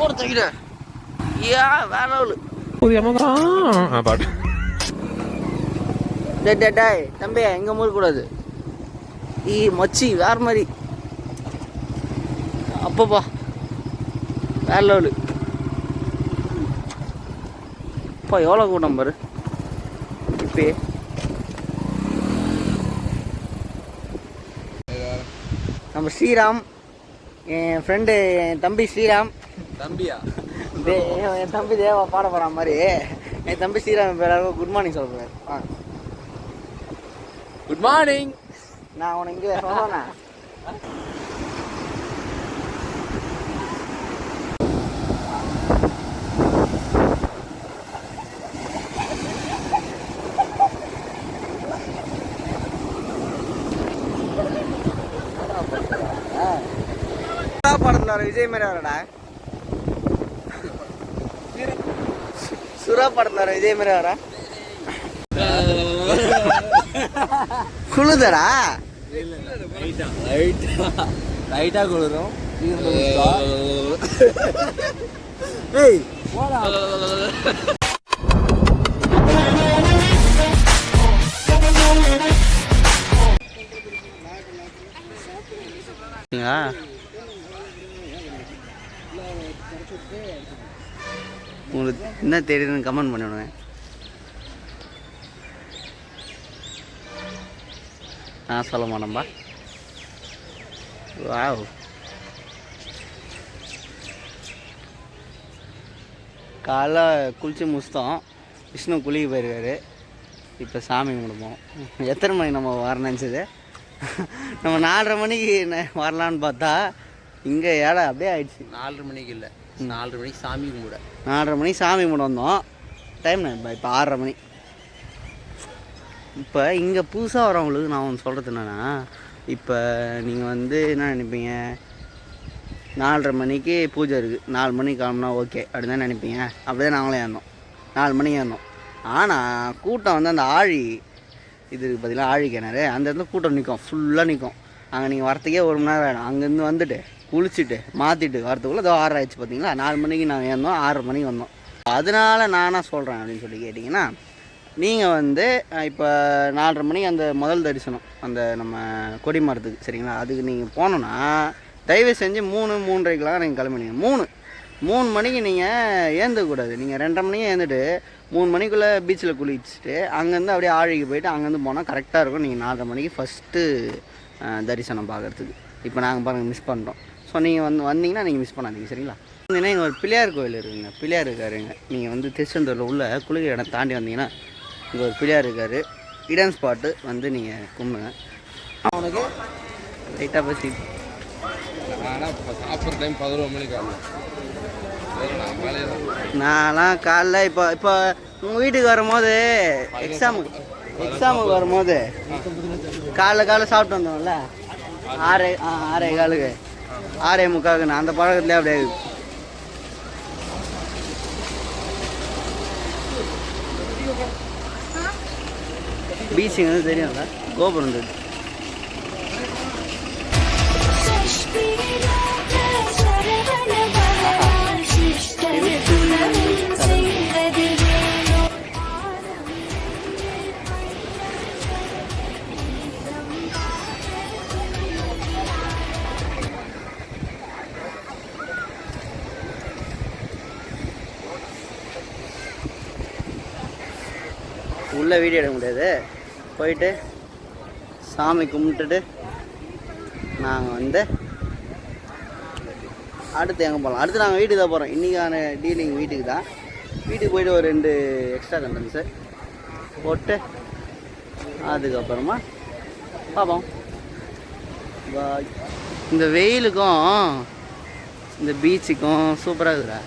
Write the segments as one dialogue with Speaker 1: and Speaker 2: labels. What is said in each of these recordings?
Speaker 1: போற தூக்கிட ஏ வேற லெவலு
Speaker 2: பாட்டு
Speaker 1: டே டே டேய் தம்பி எங்க மூட கூடாது ஈ மச்சி வேற மாதிரி. அப்பப்பா வேற லெவலு. அப்பா எவ்வளோ கூட்டம் பாரு. இப்போ நம்ம ஸ்ரீராம் என் ஃப்ரெண்டு என் தம்பி ஸ்ரீராம்
Speaker 2: தம்பியா?
Speaker 1: தே என் தம்பி தேவா பாட போகிற மாதிரி. என் தம்பி ஸ்ரீராம் எல்லாருக்கும் குட் மார்னிங் சொல்ல போகிறார் ஆ
Speaker 2: குட் மார்னிங்
Speaker 1: நான் உனக்கு இங்கே சொல்லணா படத்தில் விஜய் மாதிரி வரடா சுறா படத்தில் வர விஜய் மாதிரி வர. குழுதடா
Speaker 2: லைட்டா குளிரும்.
Speaker 1: ஏய். என்ன தெரியுதுன்னு கமெண்ட் பண்ணுவேன் நான் சொல்ல மாட்டோம்பா வாவ். காலைல குளிச்சு முடிச்சிட்டோம். விஷ்ணு குளிக்க போயிருக்காரு. இப்போ சாமி கும்பிடுவோம். எத்தனை மணிக்கு நம்ம வர நினச்சது? நம்ம நாலரை மணிக்கு ந- வரலான்னு பார்த்தா இங்கே ஏழை அப்படியே ஆயிடுச்சு.
Speaker 2: நாலரை மணிக்கு இல்லை. நாலரை மணிக்கு சாமி கும்பிட.
Speaker 1: நாலரை மணிக்கு சாமி கும்பிட வந்தோம். டைம் இப்போ இப்போ ஆறரை மணி. இப்போ இங்கே புதுசாக வரவங்களுக்கு நான் ஒன்று சொல்கிறது என்னென்னா இப்போ நீங்கள் வந்து என்ன நினைப்பீங்க? நாலரை மணிக்கு பூஜை இருக்குது நாலு மணிக்கு கிளம்புனா ஓகே அப்படின்னு தான் நினைப்பீங்க? அப்படி தான் நாங்களே இருந்தோம். நாலு மணிக்கு இருந்தோம் ஆனால் கூட்டம் வந்து அந்த ஆழி இது இருக்குது பார்த்தீங்களா ஆழி கிணறு. அந்த இடத்துல கூட்டம் நிற்கும் ஃபுல்லாக நிற்கும் அங்கே நீங்கள் வரத்துக்கே ஒரு மணி நேரம் வேணும் அங்கேருந்து வந்துட்டு குளிச்சுட்டு மாற்றிட்டு வரத்துக்குள்ளே ஏதோ ஆறு ஆயிடுச்சு பார்த்தீங்களா நாலு மணிக்கு நாங்கள் ஏந்தோம் ஆறு மணிக்கு வந்தோம். அதனால நானாக சொல்கிறேன் அப்படின்னு சொல்லி கேட்டிங்கன்னா நீங்கள் வந்து இப்போ நாலரை மணிக்கு அந்த முதல் தரிசனம் அந்த நம்ம கொடி மரத்துக்கு சரிங்களா? அதுக்கு நீங்கள் போனோன்னா தயவு செஞ்சு மூணு மூன்றரைக்கெலாம் நீங்கள் கிளம்பினீங்க மூணு மூணு மணிக்கு நீங்கள் ஏந்தக்கூடாது நீங்கள் ரெண்டரை மணிக்கு ஏந்துட்டு மூணு மணிக்குள்ளே பீச்சில் குளிச்சுட்டு அங்கேருந்து அப்படியே ஆழிக்கு போயிட்டு அங்கேருந்து போனால் கரெக்டாக இருக்கும். நீங்கள் நாலரை மணிக்கு ஃபஸ்ட்டு தரிசனம் பார்க்குறதுக்கு இப்போ நாங்கள் பாருங்கள் மிஸ் பண்ணுறோம் ஸோ நீங்கள் வந்து வந்தீங்கன்னா நீங்கள் மிஸ் பண்ணாதீங்க சரிங்களா? வந்தீங்கன்னா இங்கே ஒரு பிள்ளையார் கோயில் இருக்குங்க. பிள்ளையார் இருக்காருங்க நீங்கள் வந்து திருச்செந்தூரில் உள்ள குளிக்கிற இடம் தாண்டி வந்தீங்கன்னா இங்கே ஒரு பிள்ளையார் இருக்கார். இடன் ஸ்பாட்டு வந்து நீங்கள் கும்பிடுங்க அவனுக்கு லைட்டாக பசி.
Speaker 2: ஆனால் இப்போ சாப்பிட்ற டைம் பதினோரு மணிக்கு ஆகணும் நான் மேலே
Speaker 1: நான்லாம் காலைல இப்போ இப்போ உங்கள் வீட்டுக்கு வரும்போது எக்ஸாமுக்கு எக்ஸாமுக்கு வரும்போது காலைல காலைல சாப்பிட்டு வந்தோம்ல? ஆறே ஆ ஆறே காலுக்கு. ஆறே முக்காக்குன்னு அந்த பழக்கத்துலேயே அப்படியே பீச்சிங் வந்து தெரியும்ல கோபுரம் தெரியும். உள்ளே வீடியோ எடுக்க முடியாது. போயிட்டு சாமி கும்பிட்டுட்டு நாங்கள் வந்து அடுத்து எங்கே போகலாம் அடுத்து நாங்கள் வீட்டுக்கு தான் போகிறோம் இன்றைக்கான டீலிங் வீட்டுக்கு தான். வீட்டுக்கு போயிட்டு ஒரு ரெண்டு எக்ஸ்ட்ரா கண்டன்ஸு போட்டு அதுக்கப்புறமா பார்ப்போம் இந்த வெயிலுக்கும் இந்த பீச்சுக்கும் சூப்பராக இருக்குதுடா.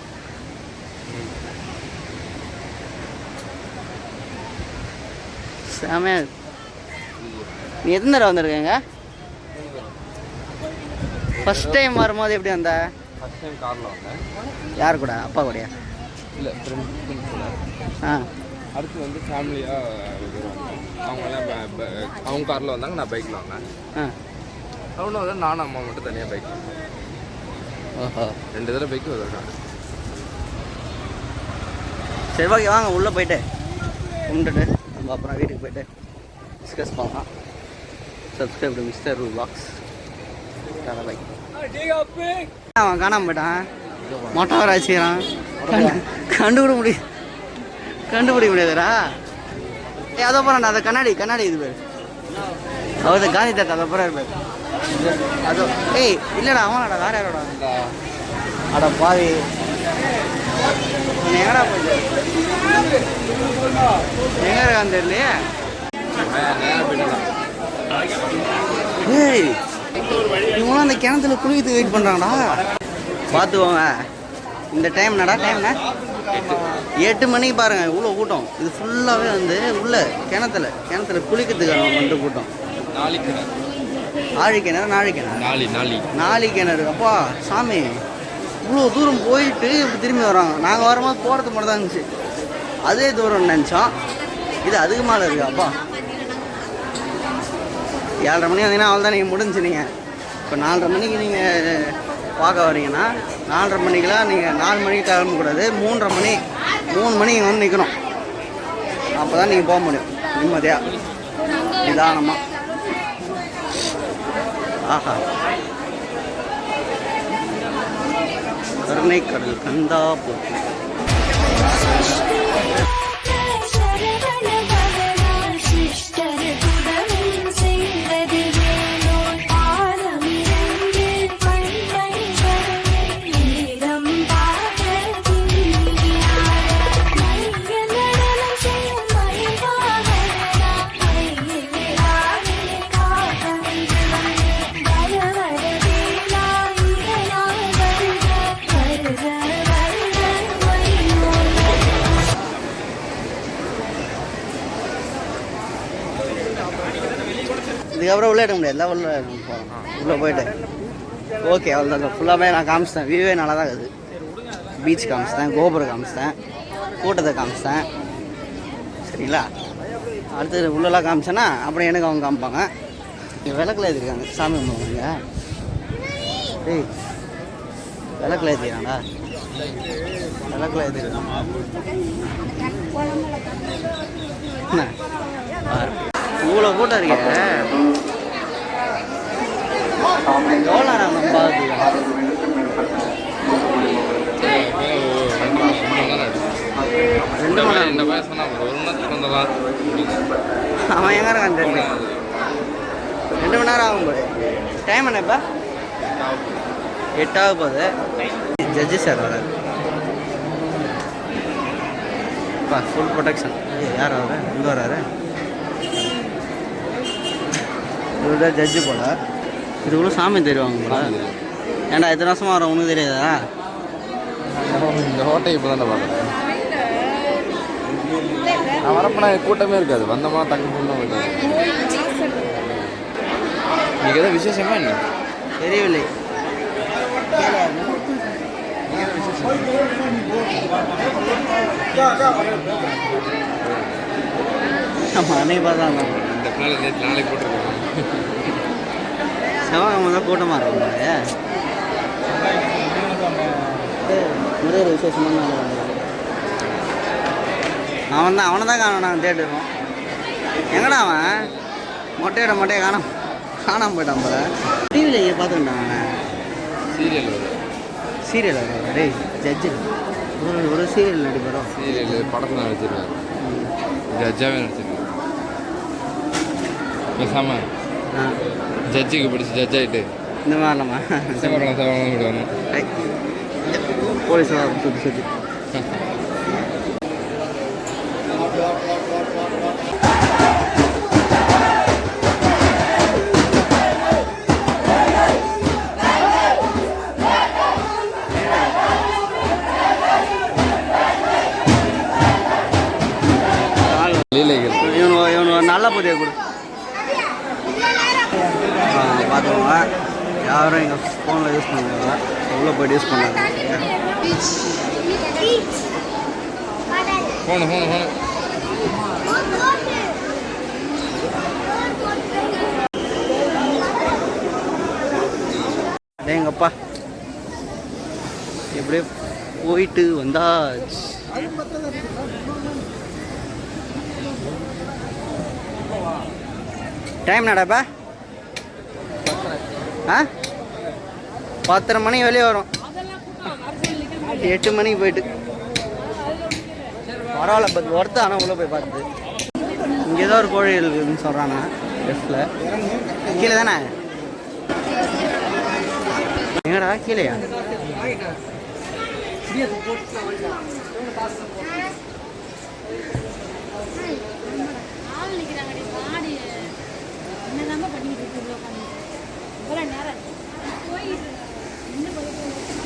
Speaker 1: செமையா இருக்கு. நீ எத்தனை தடவை வந்திருக்கேங்க ஃபர்ஸ்ட் டைம் வரும்போது எப்படி வந்த?
Speaker 2: ஃபஸ்ட் டைம் காரில் வந்தேன்.
Speaker 1: யார் கூட? அப்பா கூடயா?
Speaker 2: இல்லை கூட.
Speaker 1: ஆ.
Speaker 2: அடுத்து வந்து ஃபேமிலியாக அவங்கெல்லாம் அவங்க காரில் வந்தாங்க நான் பைக்கில் வந்தேன்.
Speaker 1: ஆ.
Speaker 2: அவனும் வந்து நானும் அம்மா மட்டும் தனியாக பைக்
Speaker 1: ஓஹோ
Speaker 2: ரெண்டு தடவை பைக்கு வருவாங்க
Speaker 1: சரி ஓகே வாங்க உள்ளே போயிட்டு. கும்பிட்டுட்டு. நம்ம அப்புறம் வீட்டுக்கு போயிட்டு டிஸ்கஸ் பண்ணலாம் சப்ஸ்கிரைப் டு மிஸ்டர் ரூ பாக்ஸ் அவன் காணாம போயிட்டான் மொட்டை வர வச்சுக்கிறான் கண்டுபிட முடியும் கண்டுபிடிக்க முடியாதுடா ஏ அதோ போறான் அந்த கண்ணாடி கண்ணாடி இது பேர் அவர் காந்தி தாத்தா அதை போறாரு பேர் அதோ ஏய் இல்லைடா அவனாடா வேற யாரோடா அட பாவி எங்கடா போயிட்டு எங்க இருக்கான்னு தெரியலையே ஏய் இவங்களாம் அந்த கிணத்துல குளிக்கிறதுக்கு வெயிட் பண்ணுறாங்கடா பார்த்துக்கோங்க இந்த டைம் என்னடா டைம்னா எட்டு மணிக்கு பாருங்க இவ்வளோ கூட்டம். இது ஃபுல்லாகவே வந்து உள்ள கிணத்துல கிணத்துல குளிக்கிறதுக்காக வந்து கூட்டம்.
Speaker 2: நாளைக்கு
Speaker 1: ஆழி கிணறு. நாழி கிணறு
Speaker 2: நாளி நாளி
Speaker 1: நாளி கிணறு அப்பா சாமி. இவ்வளோ தூரம் போயிட்டு இப்போ திரும்பி வராங்க. நாங்கள் வரும்போது போகிறது மட்டும் தான் இருந்துச்சு. அதே தூரம் நினச்சோம். இது அதுக்கு மேலே இருக்கு அப்பா. ஏழரை மணி வந்தீங்கன்னா அவள் தான் நீங்கள் முடிஞ்சு நீங்கள் இப்போ நாலரை மணிக்கு நீங்கள் பார்க்க வரீங்கன்னா நாலரை மணிக்கெலாம் நீங்கள் நாலு மணிக்கு கிளம்பக்கூடாது. மூன்றரை மணி மூணு மணி இங்கே வந்து நிற்கணும் அப்போ தான் நீங்கள் போக முடியும். நிம்மதியாக நிதானமாக ஆஹா. கருணை கடல் கந்தா போட்டு இதுக்கப்புறம் உள்ளே எடுக்க முடியாது. உள்ள போகிறோம் உள்ளே போயிட்டு. ஓகே அவ்வளோதான் ஃபுல்லாகவே நான் காமிச்சிட்டேன். வியூவே நல்லா தான் இருக்குது. பீச் காமிச்சிட்டேன் கோபுரம் காமிச்சிட்டேன் கூட்டத்தை காமிச்சிட்டேன். சரிங்களா? அடுத்தது உள்ளெல்லாம் காமிச்சேன்னா அப்புறம் எனக்கு அவங்க காமிப்பாங்க. இங்கே விளக்கில் ஏற்றிருக்காங்க சாமி கும்பிடுவாங்க டேய் விளக்கில் ஏற்றிக்கிறாங்களா விளக்கில் ஏற்றிருக்காங்க என்ன? இவ்வளோ கூட்டம் இருக்கே. எவ்வளோ நேரம் நம்ம பார்த்து ரெண்டு மணி அவன் எங்கே இருக்கான்னு தெரியல. ரெண்டு மணி நேரம் ஆகும் போது. டைம் என்ன இப்போ? எட்டாக போகுது ஜட்ஜி சார் வர ஃபுல் ப்ரொடெக்ஷன் யார் வர எங்கே வராரு இவர் தான் ஜட்ஜு போல. இதுக்குள்ள சாமி தெரிவாங்க போல ஏன்டா எத்தனை வருஷமா வர உனக்கு தெரியாதா?
Speaker 2: இந்த ஹோட்டல் இப்போ தான் பார்க்குறேன். நான் வரப்போனா கூட்டமே இருக்காது. வந்தோமா தங்க போனா போயிட்டாங்க இன்னைக்கு ஏதோ விசேஷமா என்ன?
Speaker 1: தெரியவில்லை. ஆமாம் அன்னைக்கு பார்த்தா
Speaker 2: இந்த நேற்று நாளைக்கு போட்டிருக்கோம்.
Speaker 1: செவ்வாய்க்கிழமை தான் கூட்டமாக இருக்கும் முதல் விசேஷமான நாள் வந்து அவன் தான் அவனை தான் காணும் நாங்கள் தேடிருக்கோம் எங்கடா அவன்? மொட்டையோட மொட்டையை காணாம. காணாம போயிட்டான் போல. டிவியில் இங்கே பார்த்துக்கிட்டான் அவனை.
Speaker 2: சீரியல்
Speaker 1: சீரியல் டேய் ஜட்ஜு ஒரு ஒரு சீரியல் நடிப்பாரோ?
Speaker 2: சீரியல் படத்தில் நடிச்சிருக்காரு. ஜட்ஜாவே நடிச்சிருக்காரு. பேசாம.
Speaker 1: ஆ
Speaker 2: ஜட்ஜுக்கு பிடிச்சி ஜட்ஜ் ஆகிட்டு
Speaker 1: இந்த மாதிரிலாமா?
Speaker 2: செவ்வாய்க்கிழமை விடுவாங்க
Speaker 1: போலீஸ் சுற்றி சுற்றி உள்ளே போய்ட்டு யூஸ் பண்ணுறாங்க
Speaker 2: ஃபோனு ஃபோனு ஃபோனு
Speaker 1: அடேங்கப்பா எப்படியே போயிட்டு வந்தாச்சு. டைம் நடப்பா ஆ? பத்தரை மணி வெளியே வரும். எட்டு மணிக்கு போயிட்டு. பரவாயில்ல பட் ஒருத்த ஆனால் உள்ளே போய் பார்த்து இங்கே ஏதோ ஒரு கோழி இருக்குதுன்னு சொல்கிறாங்க லெஃப்டில் கீழே தானே? எங்கடா கீழேயா?
Speaker 3: ஆள் நிற்கிறாங்கடி இருக்கு இவ்வளோ நேரம். போயிட்டு Thank you.